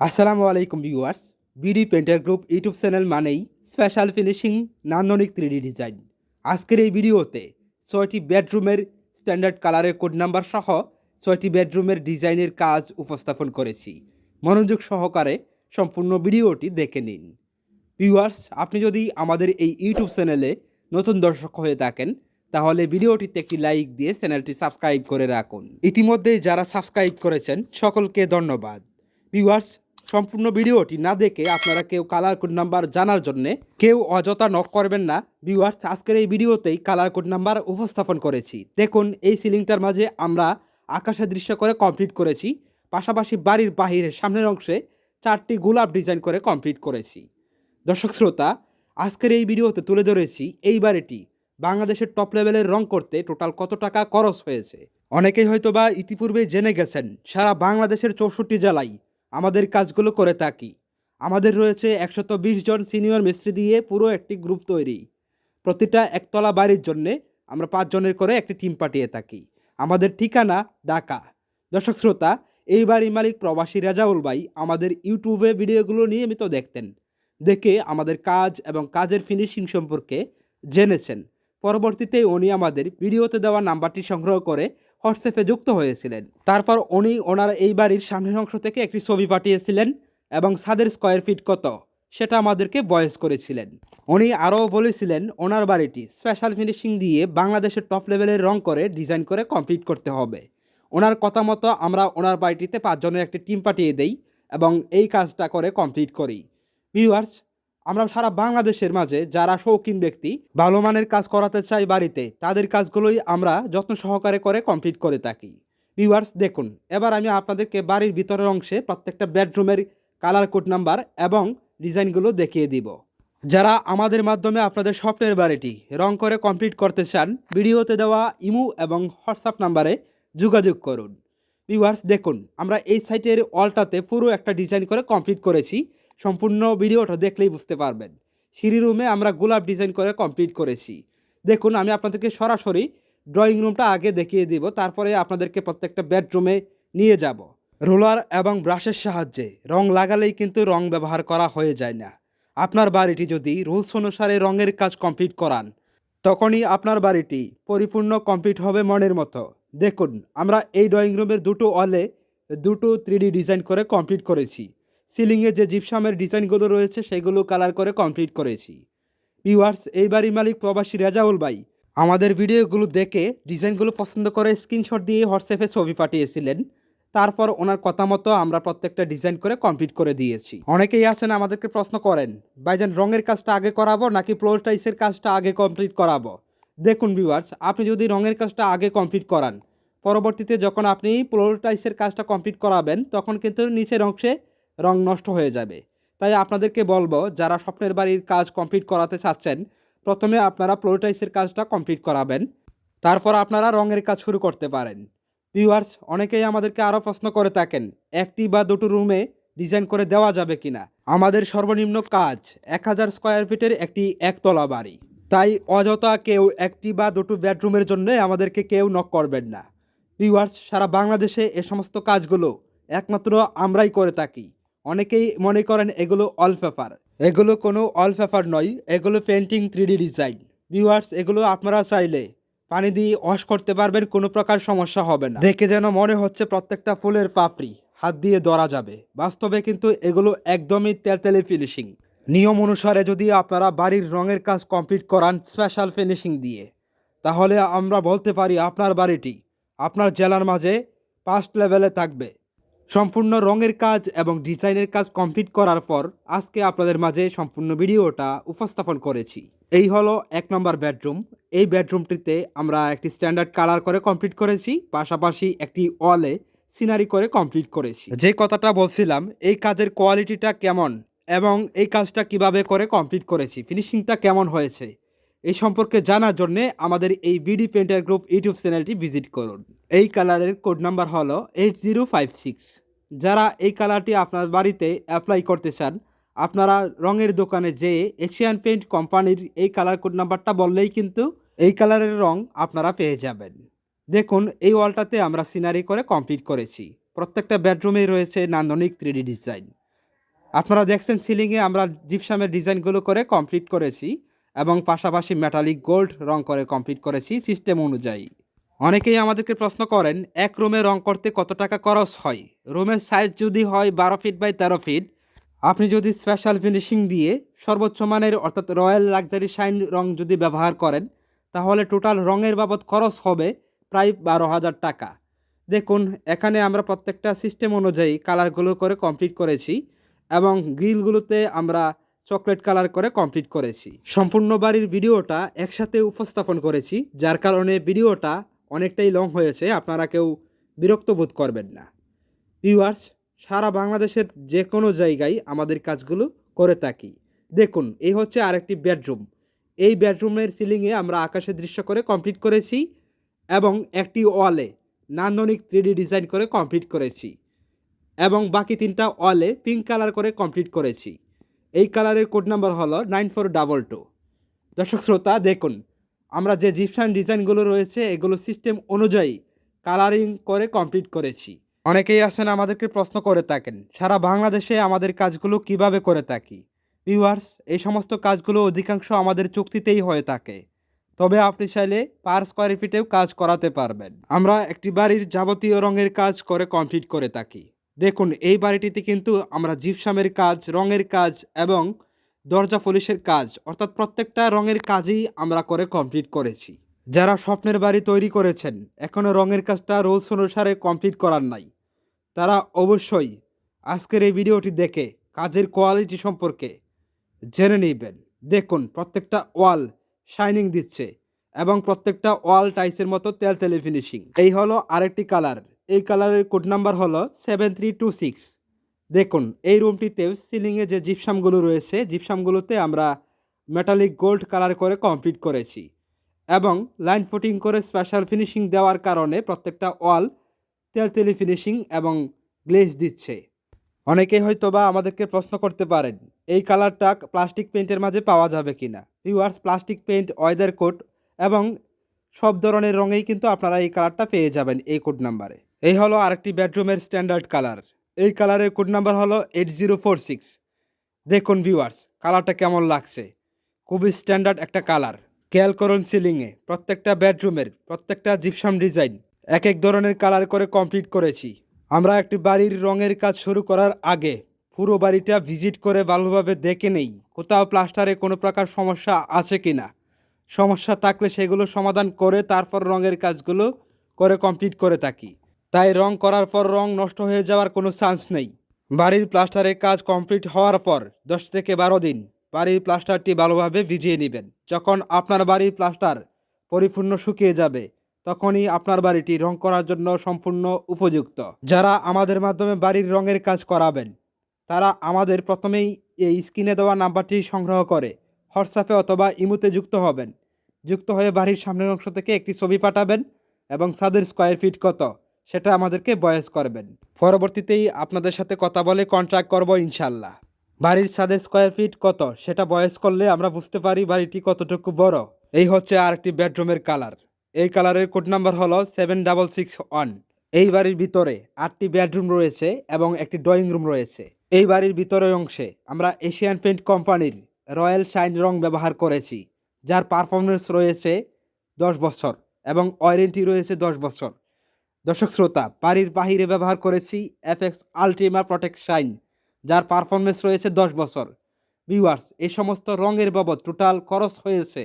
আসসালামু আলাইকুম viewers. BD painter group YouTube channel মানেই স্পেশাল ফিনিশিং নান্দনিক থ্রিডি ডিজাইন আজকের এই ভিডিওতে ছয়টি বেডরুমের স্ট্যান্ডার্ড কালারের কোড নাম্বার সহ ছয়টি বেডরুমের ডিজাইনের কাজ উপস্থাপন করেছি। মনোযোগ সহকারে সম্পূর্ণ ভিডিওটি দেখে নিন। ভিউয়ার্স, আপনি যদি আমাদের এই ইউটিউব চ্যানেলে নতুন দর্শক হয়ে থাকেন, তাহলে ভিডিওটিতে একটি লাইক দিয়ে চ্যানেলটি সাবস্ক্রাইব করে রাখুন। ইতিমধ্যে যারা সাবস্ক্রাইব করেছেন, সকলকে ধন্যবাদ। ভিউয়ার্স সম্পূর্ণ ভিডিওটি না দেখে আপনারা কেউ কালার কোড নাম্বার জানার জন্যে কেউ অযথা নক করবেন না। ভিউয়ার্স আজকের এই ভিডিওতেই কালার কোড নাম্বার উপস্থাপন করেছি। দেখুন, এই সিলিংটার মাঝে আমরা আকাশের দৃশ্য করে কমপ্লিট করেছি। পাশাপাশি বাড়ির বাহিরের সামনের অংশে চারটি গোলাপ ডিজাইন করে কমপ্লিট করেছি। দর্শক শ্রোতা, আজকের এই ভিডিওতে তুলে ধরেছি এই বাড়িটি। বাংলাদেশের টপ লেভেলের রং করতে টোটাল কত টাকা খরচ হয়েছে? অনেকেই হয়তোবা ইতিপূর্বে জেনে গেছেন, সারা বাংলাদেশের চৌষট্টি জেলায় আমাদের কাজগুলো করে থাকি। আমাদের রয়েছে একশত বিশ জন সিনিয়র মিস্ত্রি দিয়ে পুরো একটি গ্রুপ তৈরি। প্রতিটা একতলা বাড়ির জন্যে আমরা পাঁচজনের করে একটি টিম পাঠিয়ে থাকি। আমাদের ঠিকানা ঢাকা। দর্শক শ্রোতা, এই বাড়ির মালিক প্রবাসী রাজাউল ভাই আমাদের ইউটিউবে ভিডিওগুলো নিয়মিত দেখতেন। দেখে আমাদের কাজ এবং কাজের ফিনিশিং সম্পর্কে জেনেছেন। পরবর্তীতে উনি আমাদের ভিডিওতে দেওয়া নাম্বারটি সংগ্রহ করে হোয়াটসঅ্যাপে যুক্ত হয়েছিলেন। তারপর উনি ওনার এই বাড়ির সামনের অংশ থেকে একটি ছবি পাঠিয়েছিলেন এবং ছাদের স্কোয়ার ফিট কত, সেটা আমাদেরকে বয়স করেছিলেন। উনি আরও বলেছিলেন, ওনার বাড়িটি স্পেশাল ফিনিশিং দিয়ে বাংলাদেশের টপ লেভেলের রং করে ডিজাইন করে কমপ্লিট করতে হবে। ওনার কথা মতো আমরা ওনার বাড়িটিতে পাঁচজনের একটি টিম পাঠিয়ে দেই এবং এই কাজটা করে কমপ্লিট করি। ভিউয়ার্স আমরা সারা বাংলাদেশের মাঝে যারা শৌখিন ব্যক্তি, ভালো মানের কাজ করাতে চাই বাড়িতে, তাদের কাজগুলোই আমরা যত্ন সহকারে করে কমপ্লিট করে থাকি। ভিউয়ার্স দেখুন, এবার আমি আপনাদেরকে বাড়ির ভিতরের অংশে প্রত্যেকটা বেডরুমের কালার কোড নাম্বার এবং ডিজাইনগুলো দেখিয়ে দিব। যারা আমাদের মাধ্যমে আপনাদের স্বপ্নের বাড়িটি রং করে কমপ্লিট করতে চান, ভিডিওতে দেওয়া ইমু এবং হোয়াটসঅ্যাপ নাম্বারে যোগাযোগ করুন। ভিউয়ার্স দেখুন, আমরা এই সাইটের ওয়ালটাতে পুরো একটা ডিজাইন করে কমপ্লিট করেছি। সম্পূর্ণ ভিডিওটা দেখলেই বুঝতে পারবেন। সিঁড়ি রুমে আমরা গোলাপ ডিজাইন করে কমপ্লিট করেছি। দেখুন, আমি আপনাদেরকে সরাসরি ড্রয়িং রুমটা আগে দেখিয়ে দিব, তারপরে আপনাদেরকে প্রত্যেকটা বেডরুমে নিয়ে যাব। রোলার এবং ব্রাশের সাহায্যে, রং লাগালেই কিন্তু রং ব্যবহার করা হয়ে যায় না। আপনার বাড়িটি যদি রুলস অনুসারে রঙের কাজ কমপ্লিট করান, তখনই আপনার বাড়িটি পরিপূর্ণ কমপ্লিট হবে মনের মতো। দেখুন, আমরা এই ড্রয়িং রুমের দুটো ওয়ালে দুটো থ্রিডি ডিজাইন করে কমপ্লিট করেছি। সিলিংয়ে যে জিপসামের ডিজাইনগুলো রয়েছে, সেগুলো কালার করে কমপ্লিট করেছি। ভিউয়ার্স এই বাড়ির মালিক প্রবাসী রেজাউল ভাই আমাদের ভিডিওগুলো দেখে ডিজাইনগুলো পছন্দ করে স্ক্রিনশট দিয়ে হোয়াটসঅ্যাপে ছবি পাঠিয়েছিলেন। তারপর ওনার কথা মতো আমরা প্রত্যেকটা ডিজাইন করে কমপ্লিট করে দিয়েছি। অনেকেই আছেন আমাদেরকে প্রশ্ন করেন, ভাইজান, রঙের কাজটা আগে করাবো নাকি ফ্লোর টাইসের কাজটা আগে কমপ্লিট করাবো? দেখুন ভিউয়ার্স, আপনি যদি রঙের কাজটা আগে কমপ্লিট করান, পরবর্তীতে যখন আপনি ফ্লোর টাইসের কাজটা কমপ্লিট করাবেন, তখন কিন্তু নিচের অংশে রং নষ্ট হয়ে যাবে। তাই আপনাদেরকে বলব, যারা স্বপ্নের বাড়ির কাজ কমপ্লিট করাতে চাচ্ছেন, প্রথমে আপনারা ফ্লোটাইসের কাজটা কমপ্লিট করাবেন। তারপর আপনারা রঙের কাজ শুরু করতে পারেন। ভিউয়ার্স অনেকেই আমাদেরকে আরও প্রশ্ন করে থাকেন, একটি বা দুটো রুমে ডিজাইন করে দেওয়া যাবে কিনা? আমাদের সর্বনিম্ন কাজ এক হাজার স্কোয়ার ফিটের একটি একতলা বাড়ি। তাই অযথা কেউ একটি বা দুটো বেডরুমের জন্য আমাদেরকে কেউ নক করবেন না। ভিউয়ার্স সারা বাংলাদেশে এ সমস্ত কাজগুলো একমাত্র আমরাই করে থাকি। অনেকেই মনে করেন এগুলো অল পেপার এগুলো কোনো অল পেপার নয়, এগুলো পেন্টিং থ্রিডি ডিজাইন ভিউয়ার্স এগুলো আপনারা চাইলে পানি দিয়ে ওয়াশ করতে পারবেন, কোনো প্রকার সমস্যা হবে না। দেখে যেন মনে হচ্ছে প্রত্যেকটা ফুলের পাপড়ি হাত দিয়ে ধরা যাবে। বাস্তবে কিন্তু এগুলো একদমই তেলতেলে ফিনিশিং নিয়ম অনুসারে যদি আপনারা বাড়ির রঙের কাজ কমপ্লিট করান স্পেশাল ফিনিশিং দিয়ে, তাহলে আমরা বলতে পারি আপনার বাড়িটি আপনার জেলার মাঝে ফার্স্ট লেভেলে থাকবে। সম্পূর্ণ রঙের কাজ এবং ডিজাইনের কাজ কমপ্লিট করার পর আজকে আপনাদের মাঝে সম্পূর্ণ ভিডিওটা উপস্থাপন করেছি। এই হলো এক নম্বর বেডরুম। এই বেডরুমটিতে আমরা একটি স্ট্যান্ডার্ড কালার করে কমপ্লিট করেছি, পাশাপাশি একটি ওয়ালে সিনারি করে কমপ্লিট করেছি। যে কথাটা বলছিলাম, এই কাজের কোয়ালিটিটা কেমন এবং এই কাজটা কীভাবে করে কমপ্লিট করেছি, ফিনিশিংটা কেমন হয়েছে? এই সম্পর্কে জানার জন্য আমাদের এই বিডি পেন্টার গ্রুপ ইউটিউব চ্যানেলটি ভিজিট করুন। এই কালারের কোড নাম্বার হলো এইট জিরো ফাইভ সিক্স যারা এই কালারটি আপনার বাড়িতে অ্যাপ্লাই করতে চান, আপনারা রঙের দোকানে যেয়ে এশিয়ান পেইন্ট কোম্পানির এই কালার কোড নাম্বারটা বললেই কিন্তু এই কালারের রং আপনারা পেয়ে যাবেন। দেখুন, এই ওয়ালটাতে আমরা সিনারি করে কমপ্লিট করেছি। প্রত্যেকটা বেডরুমেই রয়েছে নান্দনিক থ্রিডি ডিজাইন আপনারা দেখছেন সিলিংয়ে আমরা জিপসামের ডিজাইনগুলো করে কমপ্লিট করেছি। এবং পাশাপাশি মেটালিক গোল্ড রং করে কমপ্লিট করেছি সিস্টেম অনুযায়ী। অনেকেই আমাদেরকে প্রশ্ন করেন, এক রুমে রং করতে কত টাকা খরচ হয়? রুমের সাইজ যদি হয় বারো ফিট বাই তেরো ফিট আপনি যদি স্পেশাল ফিনিশিং দিয়ে সর্বোচ্চ মানের অর্থাৎ রয়্যাল লাক্সারি শাইন রং যদি ব্যবহার করেন, তাহলে টোটাল রঙের বাবদ খরচ হবে প্রায় বারো হাজার টাকা। দেখুন, এখানে আমরা প্রত্যেকটা সিস্টেম অনুযায়ী কালারগুলো করে কমপ্লিট করেছি এবং গ্রিলগুলোতে আমরা চকলেট কালার করে কমপ্লিট করেছি। সম্পূর্ণ বাড়ির ভিডিওটা একসাথে উপস্থাপন করেছি, যার কারণে ভিডিওটা অনেকটাই লং হয়েছে, আপনারা কেউ বিরক্ত বোধ করবেন না। ভিউয়ার্স সারা বাংলাদেশের যে কোনো জায়গায় আমাদের কাজগুলো করে থাকি। দেখুন, এই হচ্ছে আরেকটি বেডরুম এই বেডরুমের সিলিংয়ে আমরা আকাশের দৃশ্য করে কমপ্লিট করেছি এবং একটি ওয়ালে নান্দনিক থ্রিডি ডিজাইন করে কমপ্লিট করেছি এবং বাকি তিনটা ওয়ালে পিঙ্ক কালার করে কমপ্লিট করেছি। এই কালারের কোড নাম্বার হলো নাইন ফোর ডাবল টু। দর্শক শ্রোতা, দেখুন, আমরা যে জিপসান ডিজাইনগুলো রয়েছে, এগুলো সিস্টেম অনুযায়ী কালারিং করে কমপ্লিট করেছি। অনেকেই আসেন আমাদেরকে প্রশ্ন করে থাকেন, সারা বাংলাদেশে আমাদের কাজগুলো কীভাবে করে থাকি? ভিউয়ার্স এই সমস্ত কাজগুলো অধিকাংশ আমাদের চুক্তিতেই হয়ে থাকে। তবে আপনি চাইলে পার স্কোয়ার ফিটেও কাজ করাতে পারবেন। আমরা একটি বাড়ির যাবতীয় রঙের কাজ করে কমপ্লিট করে থাকি। দেখুন, এই বাড়িটিতে কিন্তু আমরা জিপসামের কাজ, রঙের কাজ এবং দরজা পলিশের কাজ, অর্থাৎ প্রত্যেকটা রঙের কাজই আমরা করে কমপ্লিট করেছি। যারা স্বপ্নের বাড়ি তৈরি করেছেন এখনও রঙের কাজটা রুলস অনুসারে কমপ্লিট করার নাই। তারা অবশ্যই আজকের এই ভিডিওটি দেখে, কাজের কোয়ালিটি সম্পর্কে জেনে নেবেন। দেখুন, প্রত্যেকটা ওয়াল শাইনিং দিচ্ছে এবং প্রত্যেকটা ওয়াল টাইসের মতো তেল তেলে ফিনিশিং। এই হলো আরেকটি কালার। এই কালারের কোড নাম্বার হলো সেভেন থ্রি টু সিক্স দেখুন, এই রুমটিতেও সিলিংয়ে যে জিপসামগুলো রয়েছে জিপসামগুলোতে আমরা মেটালিক গোল্ড কালার করে কমপ্লিট করেছি এবং লাইন ফুটিং করে স্পেশাল ফিনিশিং দেওয়ার কারণে প্রত্যেকটা ওয়াল তেলতেলি ফিনিশিং এবং গ্লেজ দিচ্ছে। অনেকেই হয়তো বা আমাদেরকে প্রশ্ন করতে পারেন, এই কালারটা প্লাস্টিক পেন্টের মাঝে পাওয়া যাবে কিনা? Viewers plastic paint weather coat এবং সব ধরনের রঙেই কিন্তু আপনারা এই কালারটা পেয়ে যাবেন এই কোড নাম্বারে এই হলো আরেকটি বেডরুমের স্ট্যান্ডার্ড কালার এই কালারের কোড নাম্বার হলো এইট জিরো ফোর সিক্স দেখুন ভিউয়ার্স কালারটা কেমন লাগছে? খুবই স্ট্যান্ডার্ড একটা কালার খেয়াল করুন সিলিংয়ে প্রত্যেকটা বেডরুমের প্রত্যেকটা জিপসাম ডিজাইন এক এক ধরনের কালার করে কমপ্লিট করেছি। আমরা একটি বাড়ির রঙের কাজ শুরু করার আগে পুরো বাড়িটা ভিজিট করে ভালোভাবে দেখে নেই, কোথাও প্লাস্টারে কোনো প্রকার সমস্যা আছে কি না সমস্যা থাকলে সেগুলো সমাধান করে তারপর রঙের কাজগুলো করে কমপ্লিট করে থাকি। তাই রং করার পর রং নষ্ট হয়ে যাওয়ার কোনো চান্স নেই। বাড়ির প্লাস্টারের কাজ কমপ্লিট হওয়ার পর দশ থেকে বারো দিন বাড়ির প্লাস্টারটি ভালোভাবে ভিজিয়ে নেবেন। যখন আপনার বাড়ির প্লাস্টার পরিপূর্ণ শুকিয়ে যাবে, তখনই আপনার বাড়িটি রং করার জন্য সম্পূর্ণ উপযুক্ত। যারা আমাদের মাধ্যমে বাড়ির রঙের কাজ করাবেন, তারা আমাদের প্রথমেই এই স্ক্রিনে দেওয়া নাম্বারটি সংগ্রহ করে হোয়াটসঅ্যাপে অথবা ইমুতে যুক্ত হবেন। যুক্ত হয়ে বাড়ির সামনের অংশ থেকে একটি ছবি পাঠাবেন এবং ছাদের স্কোয়ার ফিট কত সেটা আমাদেরকে বয়স করবেন। পরবর্তীতেই আপনাদের সাথে কথা বলে কন্ট্রাক্ট করব ইনশাল্লাহ। বাড়ির ছাদের স্কোয়ার ফিট কত? সেটা বয়স করলে আমরা বুঝতে পারি বাড়িটি কতটুকু বড়। এই হচ্ছে আরেকটি বেডরুমের কালার এই কালারের কোড নাম্বার হলো সেভেন ডাবল সিক্স ওয়ান এই বাড়ির ভিতরে আটটি বেডরুম রয়েছে এবং একটি ড্রয়িং রুম রয়েছে। এই বাড়ির ভিতরের অংশে আমরা এশিয়ান পেন্ট কোম্পানির রয়্যাল শাইন রং ব্যবহার করেছি, যার পারফরমেন্স রয়েছে দশ বছর এবং ওয়ারেন্টি রয়েছে দশ বছর। দর্শক শ্রোতা, বাড়ির বাহিরে ব্যবহার করেছি এফএক্স আলটিমা প্রোটেক্ট শাইন যার পারফরমেন্স রয়েছে দশ বছর। ভিউয়ার্স এই সমস্ত রঙের বাবদ টোটাল খরচ হয়েছে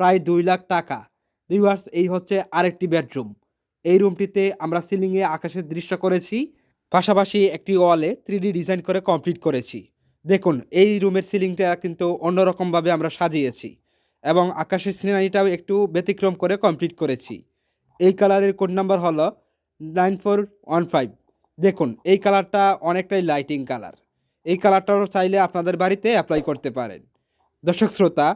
প্রায় দুই লাখ টাকা। ভিউয়ার্স এই হচ্ছে আরেকটি বেডরুম এই রুমটিতে আমরা সিলিংয়ে আকাশের দৃশ্য করেছি, পাশাপাশি একটি ওয়ালে থ্রি ডিজাইন করে কমপ্লিট করেছি। দেখুন, এই রুমের সিলিংটা কিন্তু অন্যরকমভাবে আমরা সাজিয়েছি এবং আকাশের সিনারিটাও একটু ব্যতিক্রম করে কমপ্লিট করেছি। এই কালারের কোড নাম্বার হলো নাইন ফোর ওয়ান ফাইভ দেখুন, এই কালারটা অনেকটাই লাইটিং কালার। এই কালারটাও চাইলে আপনাদের বাড়িতে অ্যাপ্লাই করতে পারেন। দর্শক শ্রোতা,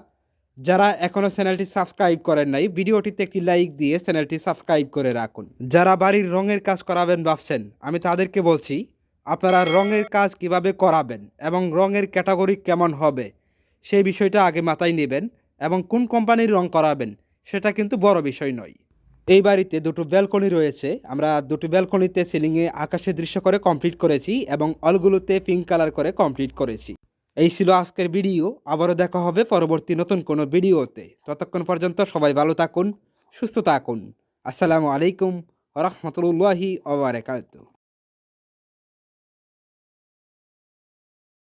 যারা এখনও চ্যানেলটি সাবস্ক্রাইব করেন নাই, ভিডিওটিতে একটি লাইক দিয়ে চ্যানেলটি সাবস্ক্রাইব করে রাখুন। যারা বাড়ির রঙের কাজ করাবেন ভাবছেন, আমি তাদেরকে বলছি, আপনারা রঙের কাজ কীভাবে করাবেন এবং রঙের ক্যাটাগরি কেমন হবে, সেই বিষয়টা আগে মাথায় নেবেন এবং কোন কোম্পানির রং করাবেন, সেটা কিন্তু বড় বিষয় নয়। এই বাড়িতে দুটো ব্যালকনি রয়েছে। আমরা দুটো ব্যালকনিতে সিলিংয়ে আকাশের দৃশ্য করে কমপ্লিট করেছি এবং অলগুলোতে পিঙ্ক কালার করে কমপ্লিট করেছি। এই ছিল আজকের ভিডিও আবারও দেখা হবে পরবর্তী নতুন কোনো ভিডিওতে ততক্ষণ পর্যন্ত সবাই ভালো থাকুন, সুস্থ থাকুন। আসসালামু আলাইকুম রহমতুল্লাহি ওবরাকাতুহ